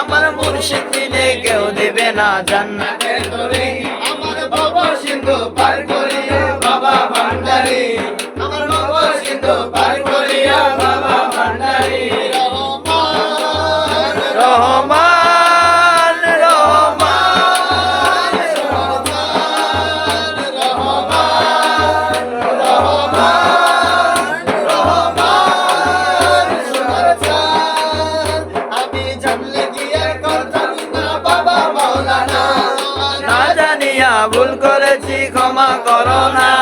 আমার মুর্শিদ নিলে কেউ দেবে না জান্নাত জান্নাতের দরে। আমার বাবা সিন্ধু পার করিয়া করেছি ক্ষমা করো না।